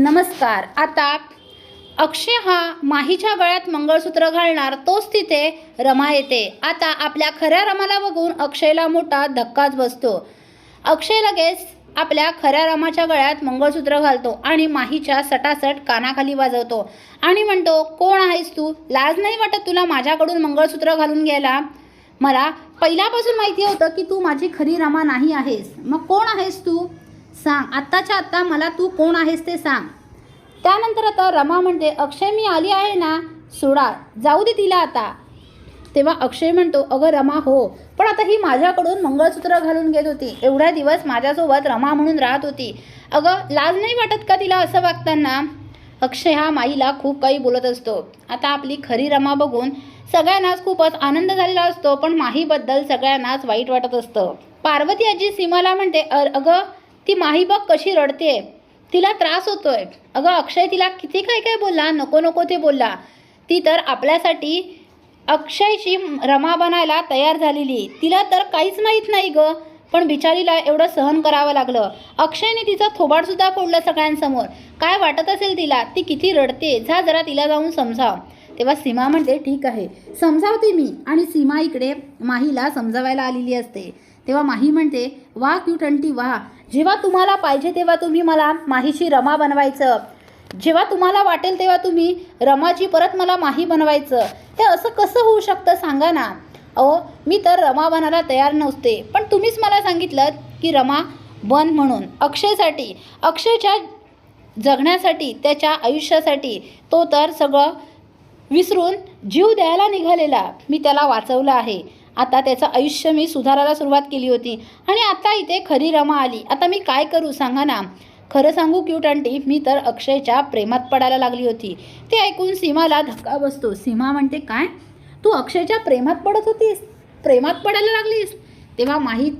नमस्कार. आता अक्षय हा माहीच्या गळ्यात मंगळसूत्र घालणार तोच तिथे रमा येते. आता आपल्या खऱ्या रमाला बघून अक्षयला मोठा धक्काच बसतो. अक्षय लगेच आपल्या खऱ्या रमाच्या गळ्यात मंगळसूत्र घालतो आणि माहीच्या सटासट कानाखाली वाजवतो. आणि म्हणतो कोण आहेस तू? लाज नाही वाटत तुला माझ्याकडून मंगळसूत्र घालून घ्यायला? मला पहिल्यापासून माहिती होतं की तू माझी खरी रमा नाही आहेस. मग कोण आहेस तू? सांग. आत्ताच्या आत्ता मला तू कोण आहेस ते सांग. त्यानंतर आता रमा म्हणते अक्षय मी आली आहे ना सोडा जाऊ दे तिला आता. तेव्हा अक्षय म्हणतो अगं रमा हो. पण आता ही माझ्याकडून मंगळसूत्र घालून घेत होती. एवढ्या दिवस माझ्यासोबत रमा म्हणून राहत होती. अगं लाज नाही वाटत का तिला असं वागताना? अक्षय हा माईला खूप काही बोलत असतो. आता आपली खरी रमा बघून सगळ्यांनाच खूपच आनंद झालेला असतो पण माहीबद्दल सगळ्यांनाच वाईट वाटत असतं. पार्वती आजी सीमाला म्हणते अगं ती माही बघ कशी रडते तिला त्रास होतोय. अगं अक्षय तिला किती काय काय बोलला नको नको ते बोलला. ती तर आपल्यासाठी अक्षयची रमा बनायला तयार झालेली. तिला तर काहीच माहीत नाही गं पण बिचारीला एवढं सहन करावं लागलं. अक्षयने तिचा थोबाडसुद्धा फोडलं सगळ्यांसमोर. काय वाटत असेल तिला? ती किती रडते? जा जरा तिला जाऊन समजाव. तेव्हा सीमा म्हणते ठीक आहे. समजावते मी. आणि सीमा इकडे माहीला समजावायला आलेली असते. तेव्हा माही म्हणते वा क्यूट अंटी वा. जेव्हा तुम्हाला पाहिजे तेव्हा तुम्ही मला माहीची रमा बनवायचं. जेव्हा तुम्हाला वाटेल तेव्हा तुम्ही रमाची परत मला माही बनवायचं. ते असं कसं होऊ शकतं? सांगा ना. अहो मी तर रमा बनायला तयार नसते. पण तुम्हीच मला सांगितलं की रमा बन म्हणून. अक्षयसाठी अक्षयच्या जगण्यासाठी त्याच्या आयुष्यासाठी तो तर सगळं विसरून जीव द्यायला निघालेला. मी त्याला वाचवलं आहे. आता त्याचं आयुष्य मी सुधारायला सुरुवात केली होती. आणि आता इथे खरी रमा आली. आता मी काय करू सांगा ना? खरं सांगू क्यूट आंटी मी तर अक्षयच्या प्रेमात पडायला लागली होती. ते ऐकून सीमाला धक्का बसतो. सीमा म्हणते काय? तू अक्षयच्या प्रेमात पडत होतीस? प्रेमात पडायला लागलीस? तेव्हा माहीत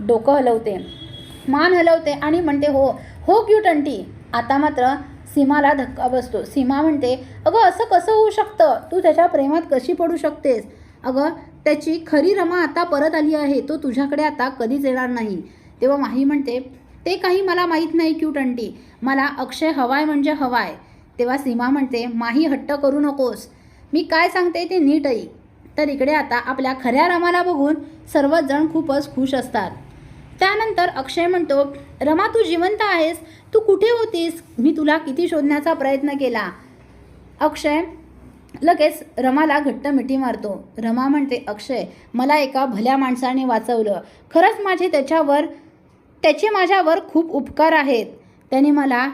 डोकं हलवते. मान हलवते आणि म्हणते हो हो क्यूट आंटी. आता मात्र सीमाला धक्का बसतो. सीमा म्हणते अगं असं कसं होऊ शकतं? तू त्याच्या प्रेमात कशी पडू शकतेस? अगं त्याची खरी रमा आता परत आली आहे तो तुझ्याकडे आता कधीच येणार नाही. तेव्हा माही म्हणते ते काही मला माहीत नाही क्यूट अंटी मला अक्षय हवाय म्हणजे हवाय. तेव्हा सीमा म्हणते माही हट्ट करू नकोस. मी काय सांगते ते नीट ऐक. तर इकडे आता आपल्या खऱ्या रमाला बघून सर्वच जण खूपच खुश असतात. त्यानंतर अक्षय म्हणतो रमा तू जिवंत आहेस. तू कुठे होतीस? मी तुला किती शोधण्याचा प्रयत्न केला. अक्षय लगेच रमाला घट्ट मिठी मारतो. रमा म्हणते अक्षय मला एका भल्या माणसाने वाचवलं. खरंच माझे त्याच्यावर त्याचे माझ्यावर खूप उपकार आहेत. त्याने मला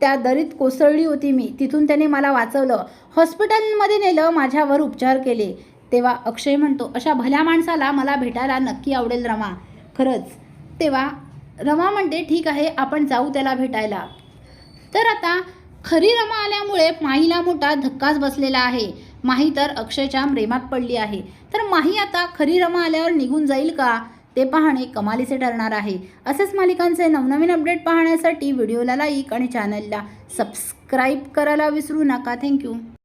त्या दरीत कोसळली होती मी. तिथून त्याने मला वाचवलं. हॉस्पिटलमध्ये नेलं माझ्यावर उपचार केले. तेव्हा अक्षय म्हणतो अशा भल्या माणसाला मला भेटायला नक्की आवडेल रमा. खरंच. तेव्हा रमा म्हणते ठीक आहे आपण जाऊ त्याला भेटायला. तर आता खरी रमा आल्यामुळे माहीला मोठा धक्काच बसलेला आहे. माही तर अक्षयच्या प्रेमात पडली आहे. तर माही आता खरी रमा आल्यावर निघून जाईल का? ते पाहणे कमालीचे ठरणार आहे. असेच मालिकांचे नवनवीन अपडेट पाहण्यासाठी व्हिडिओला लाईक आणि चॅनलला सबस्क्राईब करायला विसरू नका. थँक्यू.